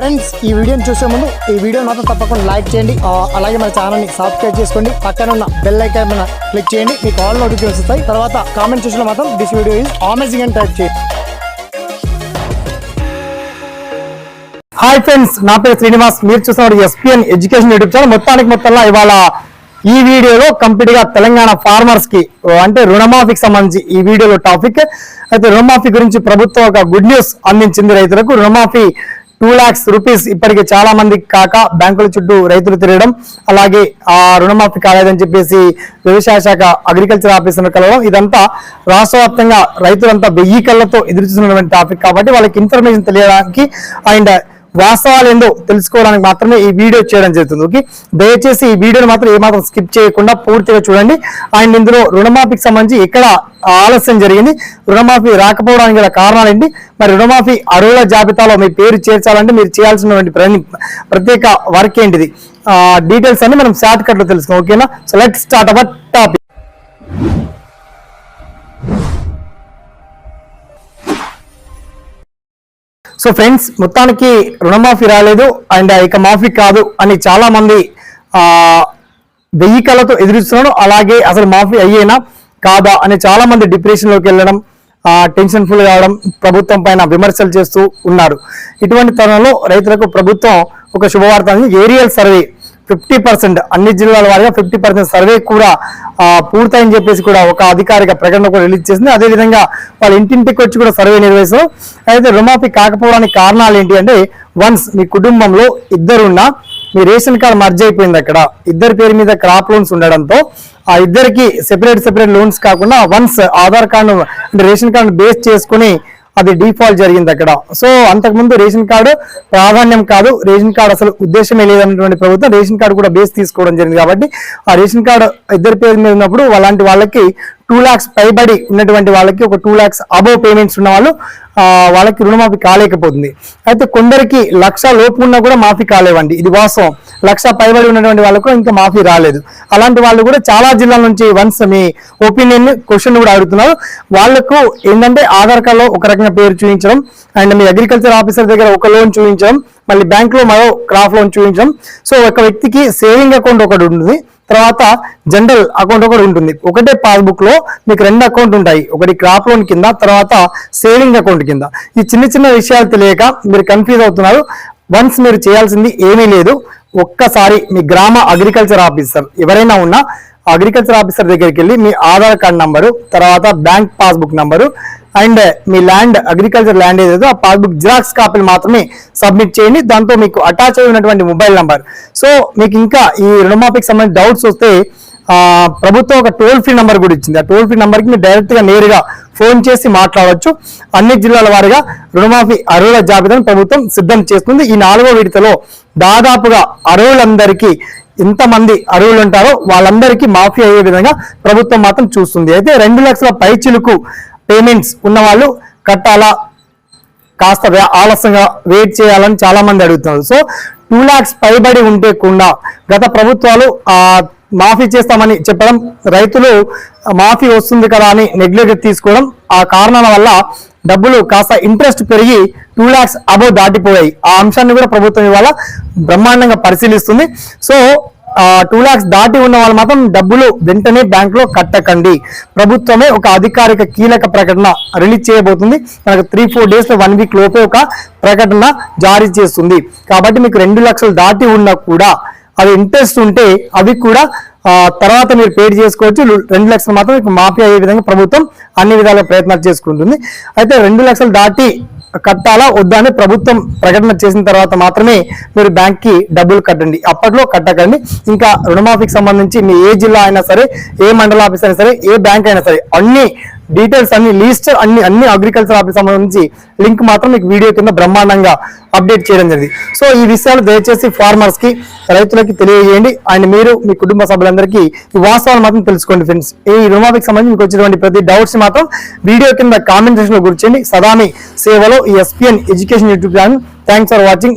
Friends ఈ వీడియోని చూసే ముందు ఈ వీడియో మాత్రం తప్పకుండా లైక్ చేయండి. అలాగే మన ఛానల్ని సబ్స్క్రైబ్ చేసుకోండి. పక్కన ఉన్న బెల్ ఐకాన్ మీద క్లిక్ చేయండి. మీకు ఆల్ నోటిఫికేషన్ వస్తాయి. తర్వాత కామెంట్ చూసిన మాత్రం దిస్ వీడియో ఈజ్ అమేజింగ్ అని టైప్ చేయండి. హాయ్ ఫ్రెండ్స్ నా పేరు శ్రీనివాస్. మీరు చూసిన ఎస్పీఎన్ ఎడ్యుకేషన్ యూట్యూబ్ ఛానల్ మొత్తానికి మొత్తంలో ఇవాళ ఈ వీడియోలో కంప్లీట్గా తెలంగాణ ఫార్మర్స్కి అంటే రుణమాఫీకి సంబంధించి ఈ వీడియోలో టాపిక్ అయితే రుణమాఫీ గురించి ప్రభుత్వం ఒక గుడ్ న్యూస్ అందించింది రైతులకు. రుణమాఫీ టూ లాక్స్ రూపీస్ ఇప్పటికి చాలా మంది కాక బ్యాంకుల చుట్టూ రైతులు తిరగడం అలాగే ఆ రుణమాఫీ కాలేదని చెప్పేసి వ్యవసాయ శాఖ అగ్రికల్చర్ ఆఫీసర్ కలవడం ఇదంతా రాష్ట్ర వ్యాప్తంగా రైతులంతా వెయ్యి కళ్ళతో ఎదురు చూస్తున్నటువంటి టాపిక్ కాబట్టి వాళ్ళకి ఇన్ఫర్మేషన్ తెలియడానికి అండ్ వాస్తవాలు ఏందో తెలుసుకోవడానికి మాత్రమే ఈ వీడియో చేయడం జరుగుతుంది ఓకే? దయచేసి ఈ వీడియోని మాత్రం ఏమాత్రం స్కిప్ చేయకుండా పూర్తిగా చూడండి. అండ్ ఇందులో రుణమాఫీకి సంబంధించి ఎక్కడ ఆలస్యం జరిగింది రుణమాఫీ రాకపోవడానికి గల కారణాలు ఏంటి? మరి రుణమాఫీ అరువుల జాబితాలో మీ పేరు చేర్చాలంటే మీరు చేయాల్సినటువంటి ప్రత్యేక వర్క్ ఏంటిది? డీటెయిల్స్ అన్ని మనం షార్ట్ కట్లో తెలుసుకుందాం ఓకేనా? So let start our topic so friends మొత్తానికి రుణమాఫీ రాలేదు అండ్ ఇక మాఫీ కాదు అని చాలా మంది వెయ్యి కళ్ళతో ఎదురుస్తున్నారు. అలాగే అసలు మాఫీ అయ్యేనా కాదా అని చాలా మంది డిప్రెషన్లోకి వెళ్ళడం టెన్షన్ ఫుల్ కావడం ప్రభుత్వం పైన విమర్శలు చేస్తూ ఉన్నారు. ఇటువంటి తరుణంలో రైతులకు ప్రభుత్వం ఒక శుభవార్త ఏరియల్ సర్వే ఫిఫ్టీ పర్సెంట్ అన్ని జిల్లాల వారిగా ఫిఫ్టీ పర్సెంట్ సర్వే కూడా పూర్తయిని చెప్పేసి కూడా ఒక అధికారిక ప్రకటన కూడా రిలీజ్ చేసింది. అదేవిధంగా వాళ్ళ ఇంటింటికి వచ్చి కూడా సర్వే నిర్వహిస్తారు అయితే రుణమాఫీ కాకపోవడానికి కారణాలు ఏంటి అంటే వన్స్ మీ కుటుంబంలో ఇద్దరున్నా మీ రేషన్ కార్డు మర్జ్ అయిపోయింది అక్కడ. ఇద్దరి పేరు మీద క్రాప్ లోన్స్ ఉండడంతో ఆ ఇద్దరికి సెపరేట్ సెపరేట్ లోన్స్ కాకుండా వన్స్ ఆధార్ కార్డు అంటే రేషన్ కార్డు బేస్ చేసుకుని అది డిఫాల్ట్ జరిగింది అక్కడ. సో అంతకుముందు రేషన్ కార్డు ప్రాధాన్యం కాదు. రేషన్ కార్డు అసలు ఉద్దేశమే లేదన్నటువంటి ప్రభుత్వం రేషన్ కార్డు కూడా బేస్ తీసుకోవడం జరిగింది కాబట్టి ఆ రేషన్ కార్డు ఇద్దరి పేరు మీద ఉన్నప్పుడు అలాంటి వాళ్ళకి టూ ల్యాక్స్ పైబడి ఉన్నటువంటి వాళ్ళకి ఒక టూ ల్యాక్స్ అబోవ్ పేమెంట్స్ ఉన్న వాళ్ళు వాళ్ళకి రుణమాఫీ కాలేకపోతుంది. అయితే కొందరికి లక్ష లోపు ఉన్నా కూడా మాఫీ కాలేవండి. ఇది వాస్తవం. లక్ష పైబడి ఉన్నటువంటి వాళ్ళకు ఇంకా మాఫీ రాలేదు. అలాంటి వాళ్ళు కూడా చాలా జిల్లాల నుంచి వన్స్ మీ ఒపీనియన్ క్వశ్చన్ కూడా అడుగుతున్నారు. వాళ్ళకు ఏంటంటే ఆధార్ కార్డ్లో ఒక రకంగా పేరు చూపించడం అండ్ మీ అగ్రికల్చర్ ఆఫీసర్ దగ్గర ఒక లోన్ చూపించడం మళ్ళీ బ్యాంక్లో మరో క్రాప్ లోన్ చూపించడం. సో ఒక వ్యక్తికి సేవింగ్ అకౌంట్ ఒకటి ఉంటుంది. తర్వాత జనరల్ అకౌంట్ ఒకటి ఉంటుంది. ఒకటే పాస్బుక్లో మీకు రెండు అకౌంట్ ఉంటాయి. ఒకటి క్రాప్ లోన్ కింద తర్వాత సేవింగ్ అకౌంట్ కింద. ఈ చిన్న చిన్న విషయాలు తెలియక మీరు కన్ఫ్యూజ్ అవుతున్నారు. వన్స్ మీరు చేయాల్సింది ఏమీ లేదు. ఒక్కసారి మీ గ్రామ అగ్రికల్చర్ ఆఫీసర్ ఎవరైనా ఉన్నా అగ్రికల్చర్ ఆఫీసర్ దగ్గరికి వెళ్ళి మీ ఆధార్ కార్డ్ నంబరు తర్వాత బ్యాంక్ పాస్బుక్ నంబరు అండ్ మీ ల్యాండ్ అగ్రికల్చర్ ల్యాండ్ ఏదైతే ఆ పాస్బుక్ జిరాక్స్ కాపీలు మాత్రమే సబ్మిట్ చేయండి. దాంతో మీకు అటాచ్ అయి ఉన్నటువంటి మొబైల్ నంబర్. సో మీకు ఇంకా ఈ రుణమాఫీకి సంబంధించి డౌట్స్ వస్తే ప్రభుత్వం ఒక టోల్ ఫ్రీ నంబర్ కూడా ఇచ్చింది. ఆ టోల్ ఫ్రీ నంబర్కి మీరు డైరెక్ట్గా నేరుగా ఫోన్ చేసి మాట్లాడవచ్చు. అన్ని జిల్లాల వారిగా రుణమాఫీ అర్హుల జాబితాను ప్రభుత్వం సిద్ధం చేస్తుంది. ఈ నాలుగో విడతలో దాదాపుగా అర్హులందరికీ ఎంతమంది అర్హులు ఉంటారో వాళ్ళందరికీ మాఫీ అయ్యే విధంగా ప్రభుత్వం మాత్రం చూస్తుంది. అయితే రెండు లక్షల పైచిలుకు పేమెంట్స్ ఉన్న వాళ్ళు కట్టాలా? కాస్త ఆలస్యంగా వెయిట్ చేయాలని చాలా మంది అడుగుతున్నారు. సో టూ లాక్స్ పైబడి ఉంటే కూడా గత ప్రభుత్వాలు ఆ మాఫీ చేస్తామని చెప్పడం రైతులు మాఫీ వస్తుంది కదా అని నెగ్లెక్ట్ తీసుకోవడం ఆ కారణాల వల్ల డబ్బులు కాస్త ఇంట్రెస్ట్ పెరిగి టూ లాక్స్ అబోవ్ దాటిపోయాయి. ఆ అంశాన్ని కూడా ప్రభుత్వం ఇవాళ బ్రహ్మాండంగా పరిశీలిస్తుంది. సో టూ లాక్స్ దాటి ఉన్న వాళ్ళు మాత్రం డబ్బులు వెంటనే బ్యాంక్లో కట్టకండి. ప్రభుత్వమే ఒక అధికారిక కీలక ప్రకటన రిలీజ్ చేయబోతుంది. మనకు త్రీ ఫోర్ డేస్లో వన్ వీక్ లోపే ఒక ప్రకటన జారీ చేస్తుంది. కాబట్టి మీకు రెండు లక్షలు దాటి ఉన్నా కూడా అది ఇంట్రెస్ట్ ఉంటే అవి కూడా తర్వాత మీరు పేడ్ చేసుకోవచ్చు. రెండు లక్షలు మాత్రం మాఫీ అయ్యే విధంగా ప్రభుత్వం అన్ని విధాల ప్రయత్నాలు చేసుకుంటుంది. అయితే రెండు లక్షలు దాటి కట్టాలా వద్దా అని ప్రభుత్వం ప్రకటన చేసిన తర్వాత మాత్రమే మీరు బ్యాంక్కి డబ్బులు కట్టండి. అప్పట్లో కట్టకండి. ఇంకా రుణమాఫీకి సంబంధించి మీ ఏ జిల్లా అయినా సరే ఏ మండల ఆఫీస్ అయినా సరే ఏ బ్యాంక్ అయినా సరే అన్ని డీటెయిల్స్ అన్ని లిస్ట్ అన్ని అన్ని అగ్రికల్చర్ ఆఫీస్ సంబంధించి లింక్ మాత్రం మీకు వీడియో కింద బ్రహ్మాండంగా అప్డేట్ చేయడం జరిగింది. సో ఈ విషయాలు దయచేసి ఫార్మర్స్కి రైతులకి తెలియజేయండి. అండ్ మీరు మీ కుటుంబ సభ్యులందరికీ ఈ వాస్తవాలు మాత్రం తెలుసుకోండి ఫ్రెండ్స్ ఈ రుణమాఫీకి సంబంధించి మీకు వచ్చినటువంటి ప్రతి డౌట్స్ మాత్రం వీడియో కింద కామెంట్ సెక్షన్లో గుర్చండి సదామి సేవలో ఈ SPN education YouTube channel thanks for watching